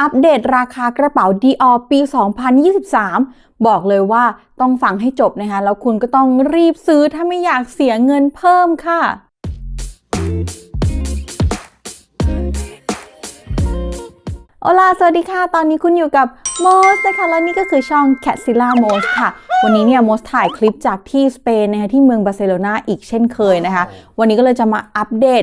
อัปเดตราคากระเป๋า Dior ปี 2023 บอกเลยว่าต้องฟังให้จบนะคะ แล้วคุณก็ต้องรีบซื้อถ้าไม่อยากเสียเงินเพิ่มค่ะโอลาสวัสดีค่ะ ตอนนี้คุณอยู่กับ โมสนะคะและนี่ก็คือช่อง c a t z i l l a m o s ค่ะ วันนี้เนี่ยโมสถ่ายคลิปจากที่สเปนนะคะที่เมืองบาร์เซโลนาอีกเช่นเคยนะคะ วันนี้ก็เลยจะมาอัปเดต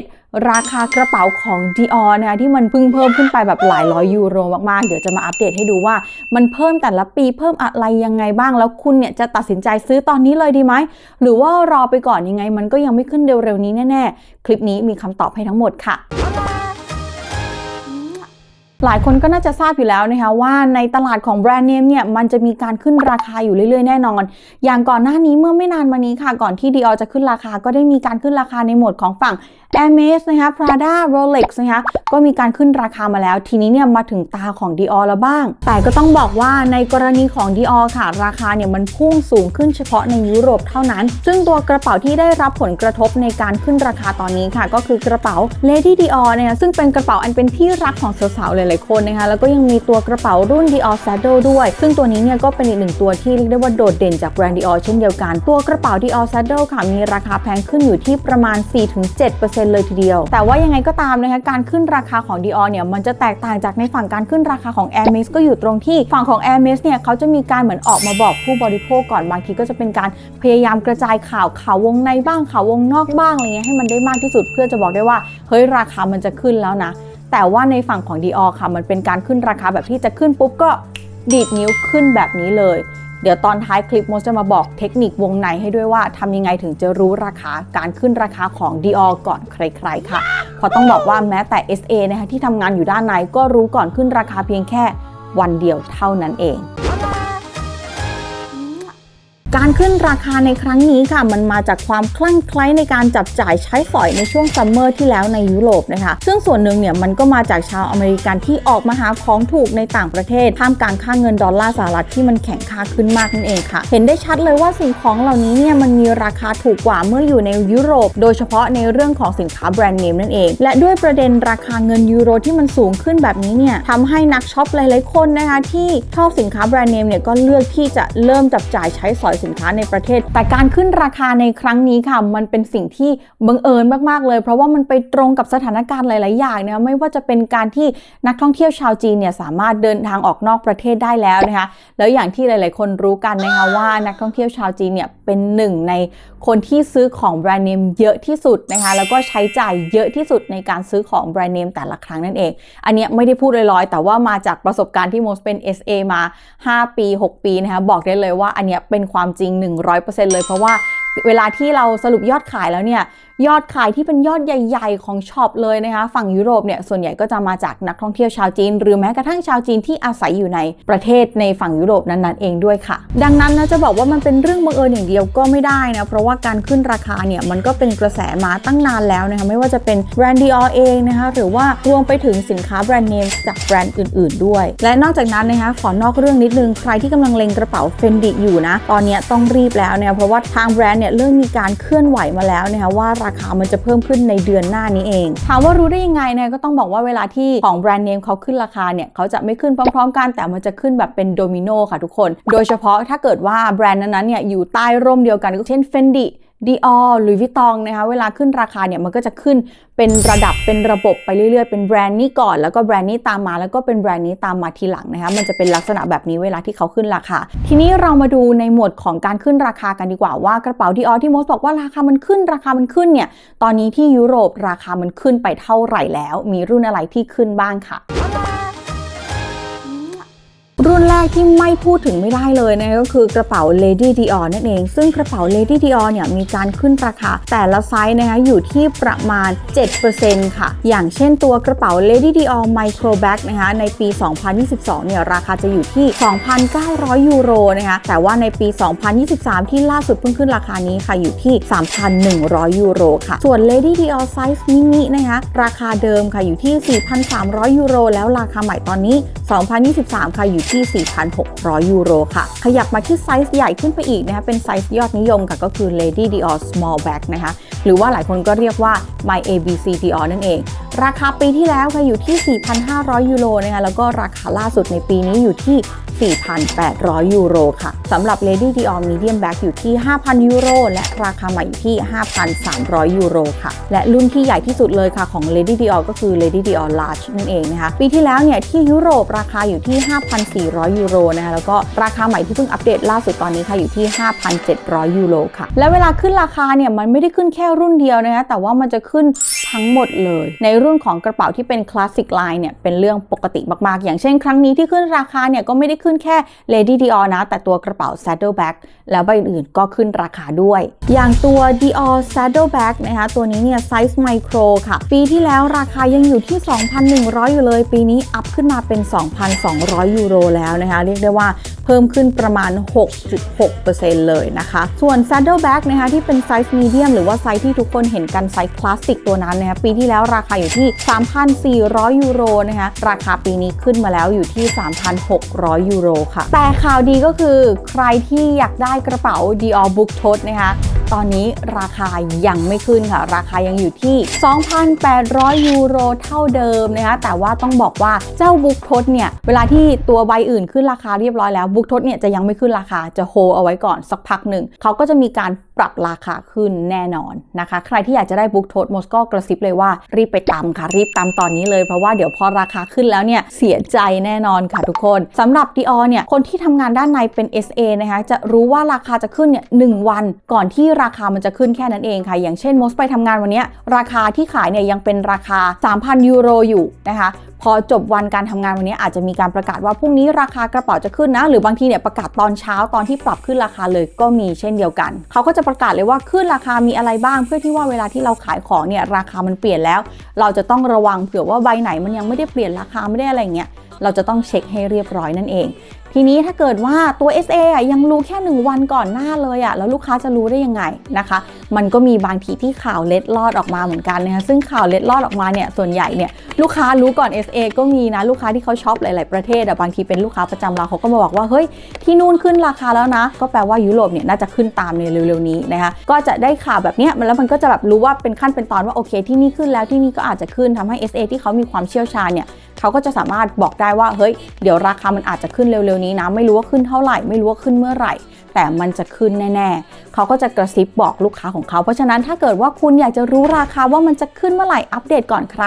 ราคากระเป๋าของ Dior นะคะที่มันเพิ่งเพิ่มขึ้นไปแบบหลายร้อยยูโรมากๆ เดี๋ยวจะมาอัปเดตให้ดูว่า มันเพิ่มแต่ละปีเพิ่มอะไรยังไงบ้าง แล้วคุณเนี่ยจะตัดสินใจซื้อตอนนี้เลยดีไหม หรือว่ารอไปก่อนยังไง มันก็ยังไม่ขึ้นเร็วๆนี้แน่ๆ คลิปนี้มีคำตอบให้ทั้งหมดค่ะ หลายคนก็น่าจะทราบอยู่แล้วนะคะว่าในตลาดของแบรนด์เนมเนี่ยมันจะมีการขึ้นราคาอยู่เรื่อยๆแน่นอน อย่างก่อนหน้านี้เมื่อไม่นานมานี้ค่ะ ก่อนที่ดีออจะขึ้นราคาก็ได้มีการขึ้นราคาในหมวดของฝั่ง Hermes นะคะ Prada Rolex นะคะ ก็มีการขึ้นราคามาแล้ว ทีนี้เนี่ยมาถึงตาของ Dior แล้วบ้าง แต่ก็ต้องบอกว่าในกรณีของ Dior ค่ะ ราคาเนี่ยมันพุ่งสูงขึ้นเฉพาะในยุโรปเท่านั้น ซึ่งตัวกระเป๋าที่ได้รับผลกระทบในการขึ้นราคาตอนนี้ค่ะ ก็คือกระเป๋า Lady Dior เนี่ยซึ่งเป็นกระเป๋าอันเป็นที่รักของสาวๆหลายๆคนนะคะแล้วก็ยังมีตัวกระเป๋ารุ่น Dior Saddle ด้วย ซึ่งตัวนี้เนี่ยก็เป็นอีกหนึ่งตัวที่เรียกได้ว่าโดดเด่นจากแบรนด์ Dior เช่นเดียวกันตัวกระเป๋า Dior Saddle ค่ะมีราคาแพงขึ้นอยู่ที่ประมาณ 4-7%เลยทีเดียว แต่ว่ายังไงก็ตามนะคะการขึ้นราคาของ Dior เนี่ยมันจะแตกต่างจากในฝั่งการขึ้นราคาของ Hermes ก็อยู่ตรงที่ฝั่งของ Hermes เนี่ยเขาจะมีการเหมือนออกมาบอกผู้บริโภคก่อนบางทีก็จะเป็นการพยายามกระจายข่าวข่าววงในบ้างข่าววงนอกบ้างอะไรเงี้ยให้มันได้มากที่สุดเพื่อจะบอกได้ว่าเฮ้ยราคามันจะขึ้นแล้วนะแต่ว่าในฝั่งของ Dior ค่ะ มันเป็นการขึ้นราคาแบบที่จะขึ้นปุ๊บก็ดีดนิ้วขึ้นแบบนี้เลย เดี๋ยวตอนท้ายคลิปโมจะมาบอกเทคนิควงในให้ด้วยว่าทำยังไงถึงจะรู้ราคาการขึ้นราคาของ Dior ก่อนใครๆค่ะเพราะต้องบอกว่าแม้แต่ SA นะคะที่ทำงานอยู่ด้านในก็รู้ก่อนขึ้นราคาเพียงแค่วันเดียวเท่านั้นเอง การขึ้นราคาในครั้งนี้ค่ะ มันมาจากความคลั่งไคล้ในการจับจ่ายใช้สอยในช่วงซัมเมอร์ที่แล้วในยุโรปนะคะ ซึ่งส่วนหนึ่งเนี่ยมันก็มาจากชาวอเมริกันที่ออกมาหาของถูกในต่างประเทศท่ามกลางค่าเงินดอลลาร์สหรัฐที่มันแข็งค่าขึ้นมากนั่นเองค่ะ เห็นได้ชัดเลยว่าสิ่งของเหล่านี้เนี่ยมันมีราคาถูกกว่าเมื่ออยู่ในยุโรป โดยเฉพาะในเรื่องของสินค้าแบรนด์เนมนั่นเอง และด้วยประเด็นราคาเงินยูโรที่มันสูงขึ้นแบบนี้เนี่ยทำให้นักช็อปหลายๆคนนะคะที่ชอบสินค้าแบรนด์เนมเนี่ยก็เลือกที่จะเริ่มจับจ่ายใช้สอยสินค้าในประเทศ แต่การขึ้นราคาในครั้งนี้ค่ะ มันเป็นสิ่งที่บังเอิญมากๆเลย เพราะว่ามันไปตรงกับสถานการณ์หลาย ๆ อย่างนะไม่ว่าจะเป็นการที่นักท่องเที่ยวชาวจีนเนี่ยสามารถเดินทางออกนอกประเทศได้แล้วนะคะแล้วอย่างที่หลาย ๆ คนรู้กันนะคะว่านักท่องเที่ยวชาวจีนเนี่ยเป็นหนึ่งใน คนที่ซื้อของแบรนด์เนมเยอะที่สุดนะคะแล้วก็ใช้จ่ายเยอะที่สุดในการซื้อของแบรนด์เนมแต่ละครั้งนั่นเอง อันนี้ไม่ได้พูดลอยๆ แต่ว่ามาจากประสบการณ์ที่โมสเป็น SA มา 5 ปี 6 ปีนะคะบอกได้เลยว่าอันนี้เป็นความจริง 100%เลยเพราะว่าเวลาที่เราสรุปยอดขายแล้วเนี่ย ยอดขายที่เป็นยอดใหญ่ ๆ ของช็อปเลยนะคะ ฝั่งยุโรปเนี่ยส่วนใหญ่ก็จะมาจากนักท่องเที่ยวชาวจีน หรือแม้กระทั่งชาวจีนที่อาศัยอยู่ในประเทศในฝั่งยุโรปนั้นๆเองด้วยค่ะ ดังนั้นนะจะบอกว่ามันเป็นเรื่องบังเอิญอย่างเดียวก็ไม่ได้นะเพราะว่าการขึ้นราคาเนี่ยมันก็เป็นกระแสมาตั้งนานแล้วนะคะไม่ว่าจะเป็นแบรนด์ Dior เองนะคะหรือว่ารวมไปถึงสินค้าแบรนด์เนมจากแบรนด์อื่น ๆ ด้วย และนอกจากนั้นนะคะขอนอกเรื่องนิดนึงใครที่กำลังเล็งกระเป๋า Fendi อยู่นะตอนนี้ต้องรีบแล้วเนี่ยเพราะว่าทางแบรนด์เนี่ยเริ่มมีการเคลื่อนไหวมาแล้วนะคะว่าราราคามันจะเพิ่มขึ้นในเดือนหน้านี้เอง ถามว่ารู้ได้ยังไงเนี่ยก็ต้องบอกว่าเวลาที่ของแบรนด์เนมเขาขึ้นราคาเนี่ยเขาจะไม่ขึ้นพร้อม ๆ กันแต่มันจะขึ้นแบบเป็นโดมิโนค่ะทุกคน โดยเฉพาะถ้าเกิดว่าแบรนด์นั้นๆเนี่ยอยู่ใต้ร่มเดียวกันก็เช่น Fendi ดีออหรือวิตองนะคะเวลาขึ้นราคาเนี่ยมันก็จะขึ้นเป็นระดับเป็นระบบไปเรื่อยๆ เป็นแบรนด์นี้ก่อน แล้วก็แบรนด์นี้ตามมาแล้วก็เป็นแบรนด์นี้ตามมาทีหลังนะคะมันจะเป็นลักษณะแบบนี้เวลาที่เขาขึ้นราคา ทีนี้เรามาดูในหมวดของการขึ้นราคากันดีกว่าว่ากระเป๋าดีออที่โมสบอกว่าราคามันขึ้นราคามันขึ้นเนี่ยตอนนี้ที่ยุโรปราคามันขึ้นไปเท่าไหร่แล้ว มีรุ่นอะไรที่ขึ้นบ้างค่ะรุ่นแร กที่ไม่พูดถึงไม่ได้เลยนะก็คือกระเป๋า Lady Dior นั่นเอง ซึ่งกระเป๋า Lady Dior เนี่ยมีการขึ้นราคา แต่ละไซส์นะคะอยู่ที่ประมาณ 7%ค่ะ อย่างเช่นตัวกระเป๋า Lady Dior Micro Bag นะคะในปี 2022 เนี่ยราคาจะอยู่ที่ 2,900 ยูโรนะคะแต่ว่าในปี 2023 ที่ล่าสุดเพิ่งขึ้นราคานี้ค่ะอยู่ที่ 3,100 ยูโรค่ะ ส่วน Lady Dior Size Mini นะคะราคาเดิมค่ะอยู่ที่ 4,300 ยูโร แล้วราคาใหม่ตอนนี้ 2023 ค่ะอยู่ที่1,600 ยูโรค่ะ ขยับมาที่ไซส์ใหญ่ขึ้นไปอีกนะคะเป็นไซส์ยอดนิยมค่ะก็คือ Lady Dior Small Bag นะคะหรือว่าหลายคนก็เรียกว่า My ABC Dior นั่นเอง ราคาปีที่แล้วค่ะอยู่ที่ 4,500 ยูโรนะคะแล้วก็ราคาล่าสุดในปีนี้อยู่ที่ 4,800 ยูโรค่ะสำหรับ Lady Dior Medium Bag อยู่ที่ 5,000 ยูโร และราคาใหม่อยู่ที่ 5,300 ยูโรค่ะ และรุ่นที่ใหญ่ที่สุดเลยค่ะของ Lady Dior ก็คือ Lady Dior Large นั่นเองนะคะ ปีที่แล้วเนี่ยที่ยุโรปราคาอยู่ที่ 5,400 ยูโรนะคะแล้วก็ราคาใหม่ที่เพิ่งอัปเดตล่าสุดตอนนี้ค่ะอยู่ที่ 5,700 ยูโรค่ะ และเวลาขึ้นราคาเนี่ยมันไม่ได้ขึ้นแค่รุ่นเดียวนะคะแต่ว่ามันจะขึ้นทั้งหมดเลย ในรุ่นของกระเป๋าที่เป็นคลาสสิกไลน์เนี่ยเป็นเรื่องปกติมากๆ อย่างเช่น ครั้งนี้ที่ขึ้นราคาเนี่ยก็ไม่ได้ขึ้นแค่ Lady Dior นะ แต่ตัวกระเป๋า Saddle Bag แล้วใบอื่นๆก็ขึ้นราคาด้วย อย่างตัว Dior Saddle Bag นะคะตัวนี้เนี่ยไซส์ไมโครค่ะ ปีที่แล้วราคายังอยู่ที่ 2,100 อยู่เลย ปีนี้อัพขึ้นมาเป็น 2,200 ยูโรแล้วนะคะ เรียกได้ว่าเพิ่มขึ้นประมาณ 6.6%เลยนะคะ ส่วน Saddle Bag นะคะที่เป็นไซส์มีเดียมหรือว่าไซส์ที่ทุกคนเห็นกันไซส์คลาสสิกตัวนั้นนะคะปีที่แล้วราคาอยู่ที่ 3,400 ยูโรนะคะราคาปีนี้ขึ้นมาแล้วอยู่ที่ 3,600 ยูโรค่ะ แต่ข่าวดีก็คือใครที่อยากได้กระเป๋า Dior Book Tote นะคะ ตอนนี้ราคายังไม่ขึ้นค่ะ ราคายังอยู่ที่ 2,800 ยูโรเท่าเดิมนะคะแต่ว่าต้องบอกว่าเจ้าบุ๊กทดเนี่ยเวลาที่ตัวใบอื่นขึ้นราคาเรียบร้อยแล้วบุ๊กทดเนี่ยจะยังไม่ขึ้นราคาจะโฮเอาไว้ก่อนสักพักหนึ่งเขาก็จะมีการปรับราคาขึ้นแน่นอนนะคะ ใครที่อยากจะได้บุ๊กทดมอสก็กระซิบเลยว่ารีบไปตามค่ะ รีบตามตอนนี้เลยเพราะว่าเดี๋ยวพอราคาขึ้นแล้วเนี่ยเสียใจแน่นอนค่ะทุกคนสำหรับ Dior เนี่ยคนที่ทำงานด้านในเป็น SA นะคะจะรู้ว่าราคาจะขึ้นเนี่ยหวันก่อนที่ราคามันจะขึ้นแค่นั้นเองค่ะ อย่างเช่นมอสไปทำงานวันนี้ราคาที่ขายเนี่ยยังเป็นราคา 3,000 ยูโรอยู่นะคะพอจบวันการทำงานวันนี้อาจจะมีการประกาศว่าพรุ่งนี้ราคากระเป๋าจะขึ้นนะ หรือบางทีเนี่ยประกาศตอนเช้าตอนที่ปรับขึ้นราคาเลยก็มีเช่นเดียวกัน เขาก็จะประกาศเลยว่าขึ้นราคามีอะไรบ้าง เพื่อที่ว่าเวลาที่เราขายของเนี่ยราคามันเปลี่ยนแล้ว เราจะต้องระวังเผื่อว่าใบไหนมันยังไม่ได้เปลี่ยนราคาไม่ได้อะไรเงี้ยเราจะต้องเช็คให้เรียบร้อยนั่นเอง ทีนี้ถ้าเกิดว่าตัว SA อะยังรู้แค่ 1 วันก่อนหน้าเลยอะแล้วลูกค้าจะรู้ได้ยังไงนะคะ มันก็มีบางทีที่ข่าวเล็ดลอดออกมาเหมือนกันนะคะซึ่งข่าวเล็ดลอดออกมาเนี่ยส่วนใหญ่เนี่ยลูกค้ารู้ก่อน SA ก็มีนะลูกค้าที่เขาช็อปหลาย ๆประเทศอะบางทีเป็นลูกค้าประจำเราเขาก็มาบอกว่าเฮ้ยที่นู่นขึ้นราคาแล้วนะ ก็แปลว่ายุโรปเนี่ยน่าจะขึ้นตามในเร็วๆนี้นะคะก็จะได้ข่าวแบบเนี้ยแล้วมันก็จะแบบรู้ว่าเป็นขั้นเป็นตอนว่าโอเค ที่นี่ขึ้นแล้วที่นี่ก็อาจจะขึ้นทำให้ SA ที่เขามีความเชี่ยวชาญเนี่ยเขาก็จะสามารถบอกได้ว่าเฮ้ยเดี๋ยวราคามันอาจจะขึ้นเร็วๆนี้นะไม่รู้ว่าขึ้นเท่าไหร่ ไม่รู้ว่าขึ้นเมื่อไหร่ แต่มันจะขึ้นแน่ ๆ เขาก็จะกระซิบบอกลูกค้าของเขา เพราะฉะนั้นถ้าเกิดว่าคุณอยากจะรู้ราคาว่ามันจะขึ้นเมื่อไหร่อัปเดตก่อนใคร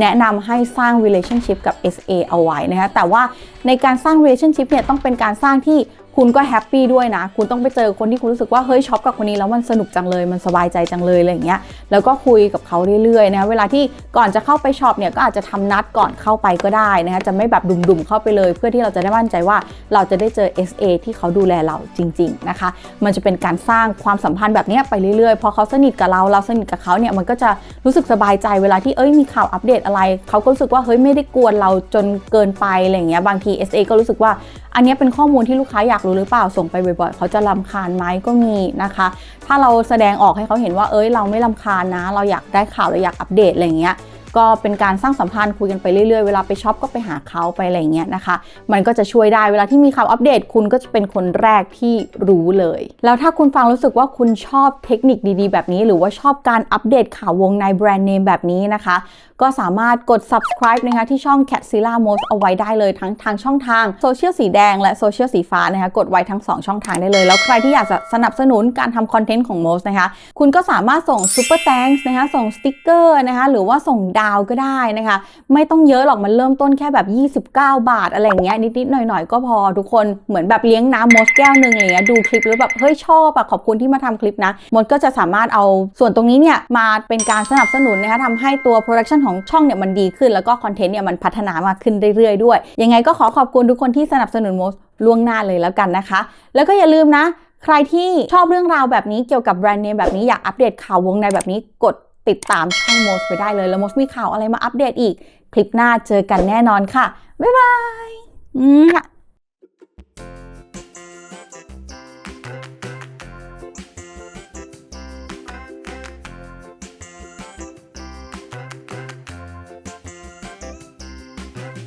แนะนำให้สร้าง relationship กับ SA เอาไว้นะคะแต่ว่าในการสร้าง relationship เนี่ยต้องเป็นการสร้างที่ คุณก็แฮปปี้ด้วยนะ คุณต้องไปเจอคนที่คุณรู้สึกว่าเฮ้ยช็อปกับคนนี้แล้วมันสนุกจังเลย มันสบายใจจังเลยอะไรอย่างเงี้ย แล้วก็คุยกับเขาเรื่อยๆนะคะเวลาที่ก่อนจะเข้าไปช็อปเนี่ยก็อาจจะทำนัดก่อนเข้าไปก็ได้นะคะจะไม่แบบดุมๆเข้าไปเลย เพื่อที่เราจะได้มั่นใจว่าเราจะได้เจอ SA ที่เขาดูแลเราจริง ๆนะคะ มันจะเป็นการสร้างความสัมพันธ์แบบนี้ไปเรื่อยๆ พอเขาสนิทกับเรา เราสนิทกับเขาเนี่ยมันก็จะรู้สึกสบายใจเวลาที่เอ้ยมีข่าวอัปเดตอะไร เขาก็รู้สึกว่าเฮ้ยไม่ได้กวนเราจนเกินไปอะไรอย่างเงี้ย บางที SA ก็รู้สึกว่าอันนี้เป็นข้อมูลที่ลูกค้าอยากรู้หรือเปล่าส่งไปบ่อยๆ เขาจะลำคาญไหมก็มีนะคะ ถ้าเราแสดงออกให้เขาเห็นว่าเอ้ยเราไม่ลำคาญนะ เราอยากได้ข่าวเราอยากอัปเดตอะไรเงี้ยก็เป็นการสร้างสัมพันธ์คุยกันไปเรื่อยๆ เวลาไปช็อปก็ไปหาเขาไปอะไรเงี้ยนะคะ มันก็จะช่วยได้เวลาที่มีข่าวอัปเดตคุณก็จะเป็นคนแรกที่รู้เลย แล้วถ้าคุณฟังรู้สึกว่าคุณชอบเทคนิคดีๆ แบบนี้ หรือว่าชอบการอัปเดตข่าววงในแบรนด์เนมแบบนี้นะคะ ก็สามารถกด subscribe นะคะที่ช่อง Catzilla Most เอาไว้ได้เลยทั้งทางช่องทางโซเชียลสีแดงและโซเชียลสีฟ้านะคะกดไว้ทั้ง 2 ช่องทางได้เลย แล้วใครที่อยากจะสนับสนุนการทำคอนเทนต์ของ Most นะคะคุณก็สามารถส่ง Super Thanks นะคะส่งสติกเกอร์นะคะหรือว่าส่งดาวก็ได้นะคะ ไม่ต้องเยอะหรอกมันเริ่มต้นแค่แบบ 29 บาท อะไรอย่างเงี้ยนิดๆหน่อยๆ ก็พอทุกคนเหมือนแบบเลี้ยงน้ำมดแก้วหนึ่งอะไรเงี้ยดูคลิปแล้วแบบเฮ้ยชอบอะขอบคุณที่มาทำคลิปนะมดก็จะสามารถเอาส่วนตรงนี้เนี่ยมาเป็นการสนับสนุนนะคะทำให้ตัวโปรดักชันของช่องเนี่ยมันดีขึ้น แล้วก็คอนเทนต์เนี่ยมันพัฒนามากขึ้นเรื่อยๆด้วย ยังไงก็ขอขอบคุณทุกคนที่สนับสนุนโมสล่วงหน้าเลยแล้วกันนะคะ แล้วก็อย่าลืมนะ ใครที่ชอบเรื่องราวแบบนี้เกี่ยวกับแบรนด์เนมแบบนี้อยากอัปเดตข่าววงในแบบนี้กดติดตามช่องโมสไปได้เลย แล้วโมสมีข่าวอะไรมาอัปเดตอีก คลิปหน้าเจอกันแน่นอนค่ะ บ๊ายบาย